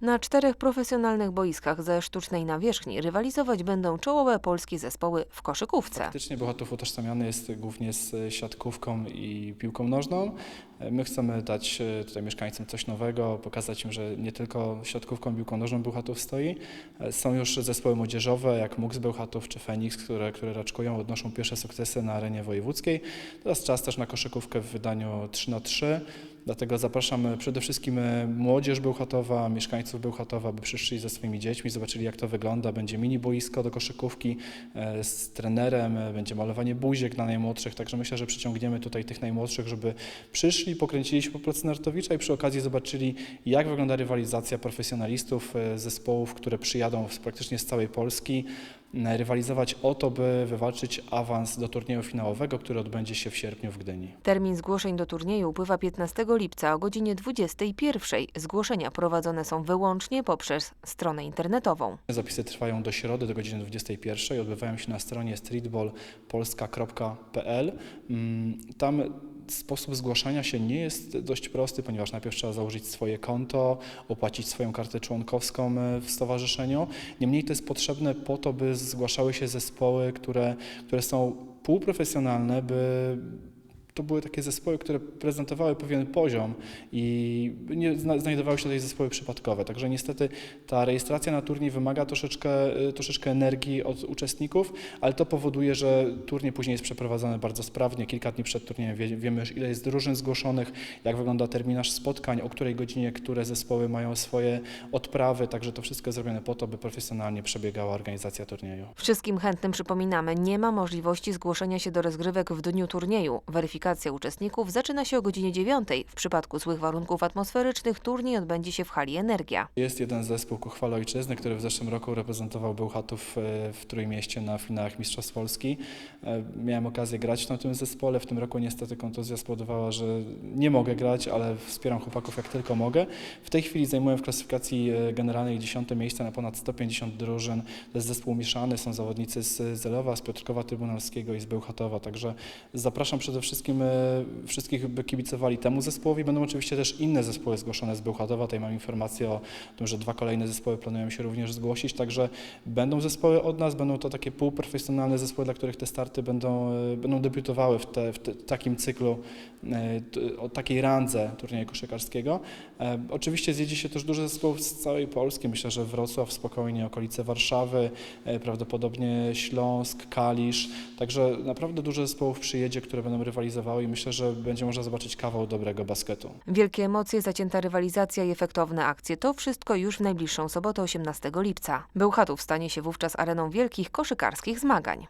Na czterech profesjonalnych boiskach ze sztucznej nawierzchni rywalizować będą czołowe polskie zespoły w koszykówce. Faktycznie Bełchatów utożsamiany jest głównie z siatkówką i piłką nożną. My chcemy dać e, tutaj mieszkańcom coś nowego, pokazać im, że nie tylko siatkówką i piłką nożną Bełchatów stoi. E, Są już zespoły młodzieżowe jak MUX Bełchatów czy Feniks, które, które raczkują, odnoszą pierwsze sukcesy na arenie wojewódzkiej. Teraz czas też na koszykówkę w wydaniu 3 na 3 Dlatego zapraszamy przede wszystkim e, młodzież Bełchatowa, mieszkańców Bełchatowa, by przyszli ze swoimi dziećmi, zobaczyli jak to wygląda. Będzie mini boisko do koszykówki z trenerem, będzie malowanie buziek dla najmłodszych, także myślę, że przyciągniemy tutaj tych najmłodszych, żeby przyszli, pokręcili się po placu Nartowicza i przy okazji zobaczyli jak wygląda rywalizacja profesjonalistów, e, zespołów, które przyjadą z praktycznie z całej Polski e, rywalizować o to, by wywalczyć awans do turnieju finałowego, który odbędzie się w sierpniu w Gdyni. Termin zgłoszeń do turnieju upływa 15 lipca o godzinie 21. Zgłoszenia prowadzone są wyłącznie poprzez stronę internetową. Zapisy trwają do środy do godziny 21. Odbywają się na stronie streetballpolska.pl. Mm, Tam sposób zgłaszania się nie jest dość prosty, ponieważ najpierw trzeba założyć swoje konto, opłacić swoją kartę członkowską e, w stowarzyszeniu. Niemniej to jest potrzebne po to, by zgłaszały się zespoły, które, które są półprofesjonalne, by to były takie zespoły, które prezentowały pewien poziom i nie zna- znajdowały się tutaj zespoły przypadkowe. Także niestety ta rejestracja na turniej wymaga troszeczkę, y, troszeczkę energii od uczestników, ale to powoduje, że turniej później jest przeprowadzany bardzo sprawnie. Kilka dni przed turniejem wie, wiemy już ile jest drużyn zgłoszonych, jak wygląda terminarz spotkań, o której godzinie które zespoły mają swoje odprawy. Także to wszystko zrobione po to, by profesjonalnie przebiegała organizacja turnieju. Wszystkim chętnym przypominamy, nie ma możliwości zgłoszenia się do rozgrywek w dniu turnieju. Weryfikacja uczestników zaczyna się o godzinie 9. W przypadku złych warunków atmosferycznych turniej odbędzie się w hali Energia. Jest jeden zespół ku chwale ojczyzny, który w zeszłym roku reprezentował Bełchatów e, w Trójmieście na finałach Mistrzostw Polski. E, Miałem okazję grać na tym zespole. W tym roku niestety kontuzja spowodowała, że nie mogę grać, ale wspieram chłopaków jak tylko mogę. W tej chwili zajmuję w klasyfikacji e, generalnej 10 miejsce na ponad 150 drużyn. To jest zespół mieszany, są zawodnicy z Zelowa, z Piotrkowa Trybunalskiego i z Bełchatowa. Także zapraszam przede wszystkim wszystkich, by kibicowali temu zespołowi. Będą oczywiście też inne zespoły zgłoszone z Bełchatowa. Tutaj mam informację o tym, że dwa kolejne zespoły planują się również zgłosić. Także będą zespoły od nas, będą to takie półprofesjonalne zespoły, dla których te starty będą, e, będą debiutowały w, te, w te, takim cyklu, e, o takiej randze turnieju koszykarskiego. E, Oczywiście zjedzie się też dużo zespołów z całej Polski. Myślę, że Wrocław, spokojnie, okolice Warszawy, prawdopodobnie Śląsk, Kalisz. Także naprawdę dużo zespołów przyjedzie, które będą i myślę, że będzie można zobaczyć kawał dobrego basketu. Wielkie emocje, zacięta rywalizacja i efektowne akcje to wszystko już w najbliższą sobotę 18 lipca. Bełchatów stanie się wówczas areną wielkich koszykarskich zmagań.